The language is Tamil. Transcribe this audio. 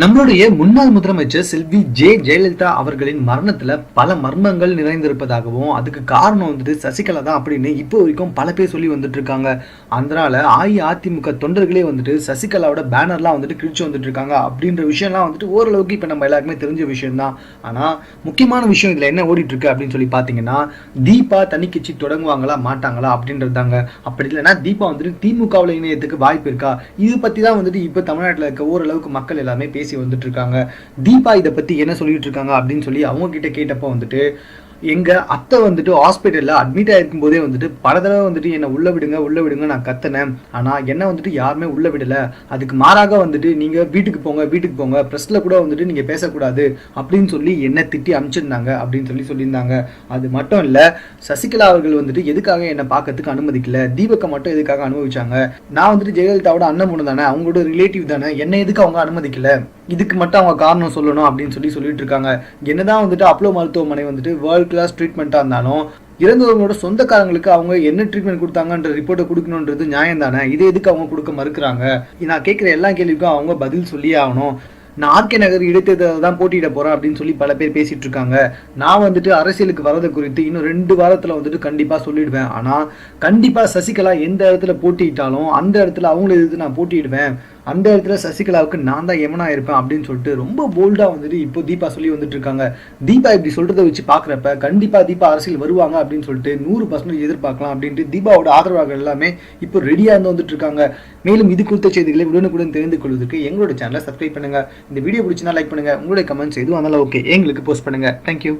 நம்மளுடைய முன்னாள் முதலமைச்சர் செல்வி ஜே ஜெயலலிதா அவர்களின் மரணத்துல பல மர்மங்கள் நிறைந்திருப்பதாகவும் அதுக்கு காரணம் வந்துட்டு சசிகலா தான் அப்படின்னு இப்போ வரைக்கும் பல பேர் சொல்லி வந்துட்டு இருக்காங்க. அதனால அஇஅதிமுக தொண்டர்களே வந்துட்டு சசிகலாவோட பேனர்லாம் வந்துட்டு கிழிச்சு வந்துட்டு இருக்காங்க. அப்படின்ற விஷயம்லாம் வந்துட்டு ஓரளவுக்கு இப்போ நம்ம எல்லாருக்குமே தெரிஞ்ச விஷயம்தான். ஆனா முக்கியமான விஷயம் இதுல என்ன ஓடிட்டு இருக்கு அப்படின்னு சொல்லி பாத்தீங்கன்னா தீபா தனி கட்சி தொடங்குவாங்களா மாட்டாங்களா அப்படின்றதாங்க அப்படி இல்லைன்னா தீபா வந்துட்டு திமுகவில் இணையத்துக்கு வாய்ப்பு இருக்கா? இது பத்தி தான் வந்துட்டு இப்போ தமிழ்நாட்டில் இருக்க ஓரளவுக்கு மக்கள் எல்லாமே பேசி வந்துட்டு இருக்காங்க தீபா இதை பத்தி என்ன சொல்லிட்டு இருக்காங்க அப்படின்னு சொல்லி அவங்க கிட்ட கேட்டப்போ வந்துட்டு எங்க அத்தை வந்துட்டு ஹாஸ்பிட்டல்ல அட்மிட் ஆயிருக்கும் போதே வந்துட்டு பல தடவை வந்துட்டு என்னை உள்ள விடுங்க உள்ள விடுங்க நான் கத்தினேன். ஆனா என்ன வந்துட்டு யாருமே உள்ள விடல. அதுக்கு மாறாக வந்துட்டு நீங்க வீட்டுக்கு போங்க வீட்டுக்கு போங்க பிரஸ்ல கூட வந்துட்டு நீங்க பேசக்கூடாது அப்படின்னு சொல்லி என்ன திட்டி அனுப்பிச்சிருந்தாங்க அப்படின்னு சொல்லி சொல்லியிருந்தாங்க. அது மட்டும் இல்ல சசிகலா அவர்கள் வந்துட்டு எதுக்காக என்னை பார்க்கறதுக்கு அனுமதிக்கல? தீபக்கை மட்டும் எதுக்காக அனுபவிச்சாங்க? நான் வந்துட்டு ஜெயலலிதாவோட அண்ணன் பொண்ணு தானே அவங்களோட ரிலேட்டிவ் தானே என்ன எதுக்கு அவங்க அனுமதிக்கல? இதுக்கு மட்டும் அவங்க காரணம் சொல்லணும் அப்படின்னு சொல்லி சொல்லிட்டு இருக்காங்க. என்னதான் வந்துட்டு அப்ளோ மருத்துவமனை வந்துட்டு வேர்ல்ட் கிளாஸ் ட்ரீட்மெண்ட்டாக இருந்தாலும் இறந்தவங்களோட சொந்தக்காரங்களுக்கு அவங்க என்ன ட்ரீட்மெண்ட் கொடுத்தாங்கன்ற ரிப்போர்ட்டை கொடுக்கணுன்றது நியாயம் தானே இதை எதுக்கு அவங்க கொடுக்க மறுக்கிறாங்க? நான் கேட்குற எல்லா கேள்விக்கும் அவங்க பதில் சொல்லியே ஆகணும். நான் ஆர்கே நகர் இடைத்தேர்தலில் தான் போட்டியிட போகிறேன் அப்படின்னு சொல்லி பல பேர் பேசிட்டு இருக்காங்க. நான் வந்துட்டு அரசியலுக்கு வரதை குறித்து இன்னும் ரெண்டு வாரத்தில் வந்துட்டு கண்டிப்பாக சொல்லிடுவேன். ஆனால் கண்டிப்பாக சசிகலா எந்த இடத்துல போட்டியிட்டாலும் அந்த இடத்துல அவங்கள எதிர்த்து நான் போட்டியிடுவேன். அந்த இடத்துல சசிகலாவுக்கு நான் தான் எமனா இருப்பேன் அப்படின்னு சொல்லிட்டு ரொம்ப போல்டா வந்துட்டு இப்போ தீபா சொல்லி வந்துட்டு இருக்காங்க தீபா இப்படி சொல்றதை வச்சு பாக்குறப்ப கண்டிப்பா தீபா அரசியல் வருவாங்க அப்படின்னு சொல்லிட்டு நூறு பர்சன்டேஜ் எதிர்பார்க்கலாம் அப்படின்ட்டு தீபாவோட ஆதரவாளர்கள் எல்லாமே இப்போ ரெடியா இருந்து வந்துட்டு இருக்காங்க மேலும் இது குறித்த செய்திகளை உடனுக்குடன் தெரிந்து கொள்வதற்கு எங்களோட சேனலை சப்ஸ்கிரைப் பண்ணுங்க. இந்த வீடியோ பிடிச்சினா லைக் பண்ணுங்க. உங்களுடைய கமெண்ட்ஸ் எதுவும் அதனால ஓகே எங்களுக்கு போஸ்ட் பண்ணுங்க. தேங்க்யூ